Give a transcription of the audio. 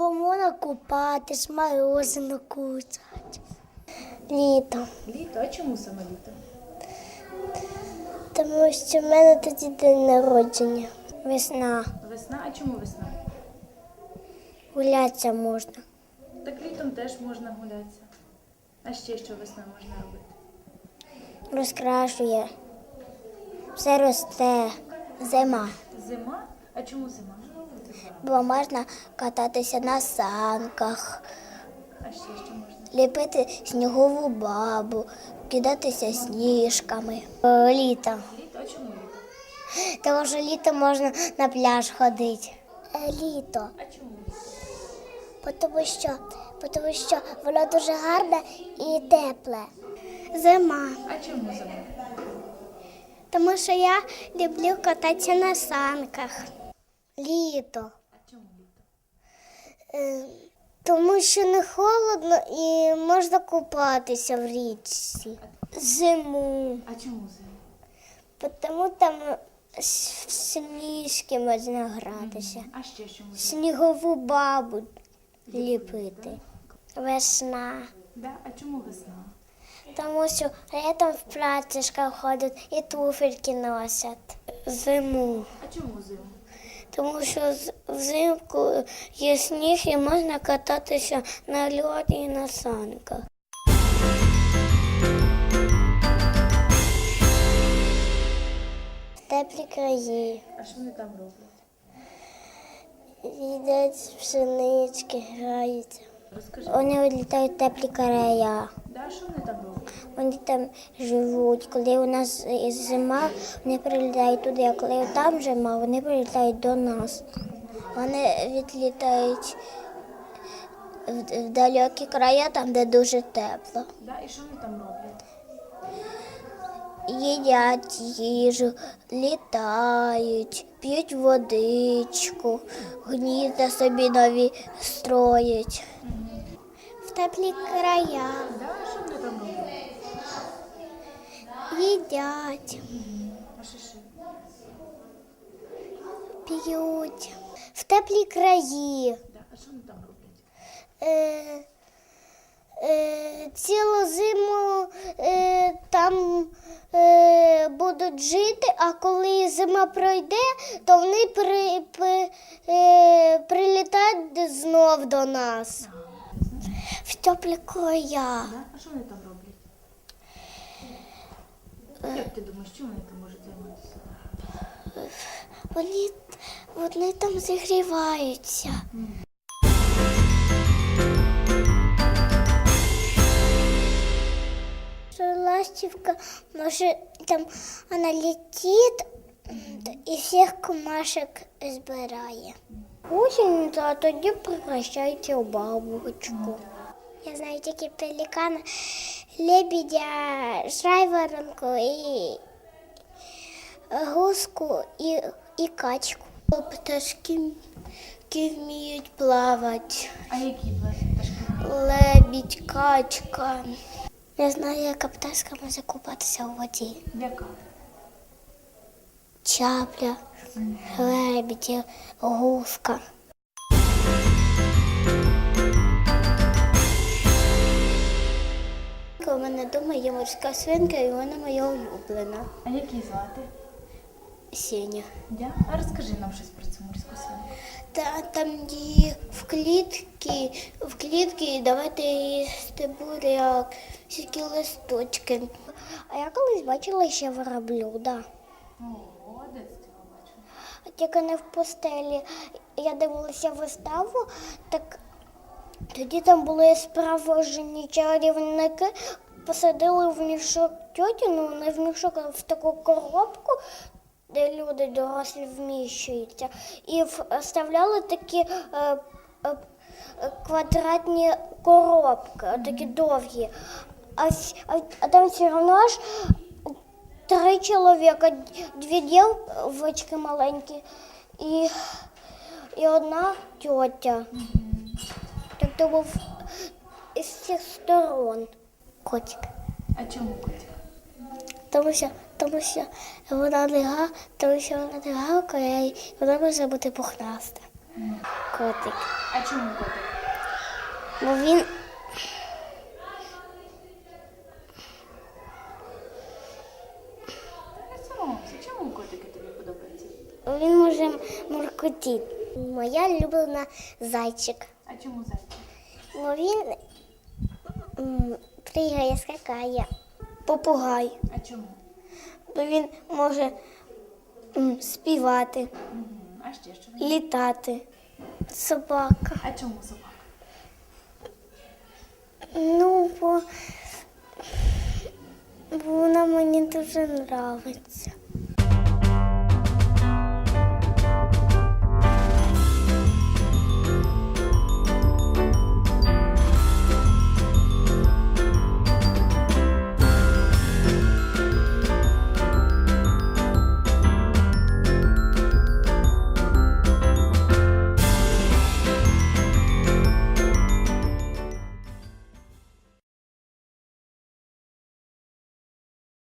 Бо можна купатись, морозино кусати. Літо. Літо, а чому саме літо? Тому що в мене тоді день народження. Весна. Весна, а чому весна? Гулятися можна. Так літом теж можна гулятися. А ще що весна можна робити? Розкрашує. Все росте. Зима. Зима? А чому зима? Бо можна кататися на санках, ліпити снігову бабу, кидатися сніжками. Е, Літо. Тому що літо можна на пляж ходити. Літо. А чому? Тому що, тому що воно дуже гарне і тепле. Зима. А чому зима? Тому що я люблю кататися на санках. Літо. А чому літо? Е, Тому що не холодно і можна купатися в річці. Зиму. А чому зима? Тому там в сніжки можна гратися. А ще що можна? Снігову бабу ліпити. Весна. Да? А чому весна? Тому що літом в платьишках ходять і туфельки носять. Зиму. А чому зиму? Тому що взимку є сніг і можна кататися на льоді і на санках. Теплі краї. А що вони там роблять? Їдять пшенички, граються. Розкажи. Вони вилітають в теплі края. Да, що вони там роблять? Вони там живуть. Коли у нас зима, вони прилітають туди, а коли там зима, вони прилітають до нас. Вони відлітають в, в далекі края, там, де дуже тепло. Да? І що вони там роблять? Їдять їжу, літають, п'ють водичку, гнізда собі нові строять. В теплі края їдять. П'ють в теплі краї. А що вони там роблять? Цілу зиму е, там е, будуть жити, а коли зима пройде, то вони при, при, е, прилітають знов до нас. В теплі. Да? А що вони там роблять? Як ти думаєш, чим вони там можуть займатися? Вони, вони там зігріваються. Ластівка може там вона летить і всіх комашок збирає. Осінь, а тоді превращається у бабочку. Я знаю тільки пелікана, лебедя, жайворонку і гуску і, і качку. Пташки які вміють плавати. А які пташки? Лебідь, качка. Я знаю, яка пташка може купатися у воді. Яка? Чапля, лебеді, гуска. У мене вдома є морська свинка, і вона моя улюблена. А які звати? Сіня. Да? А розкажи нам щось про цю морську свинку. Та там її в клітки, в клітки давати їсти буряк, всякі листочки. А я колись бачила ще вороблюда. Ого, де ти його бачила? Тільки не в постелі. Я дивилася виставу, так тоді там були справжні чарівники, посадили в мішок тьоті, ну не в мішок, а в таку коробку, де люди дорослі вміщуються, і вставляли такі е, е, квадратні коробки, такі довгі. А, а, а там все одно ж три чоловіка, дві дівчинки маленькі і, і одна тьотя. Так то був із всіх сторон котик. А чому котик? Тому що, тому що вона не га, тому що вона не гавкає, і вона може бути пухнаста. Котик. А чому котик? Бо він Чому котики тобі подобаються? Він може муркотіти. Моя улюблена зайчик. А чому зайчик? Бо він пригає, скакає. Попугай. А чому? Бо він може м, співати, Мгм. А ще що? він? літати. Собака. А чому собака? Ну, бо, бо вона мені дуже подобається.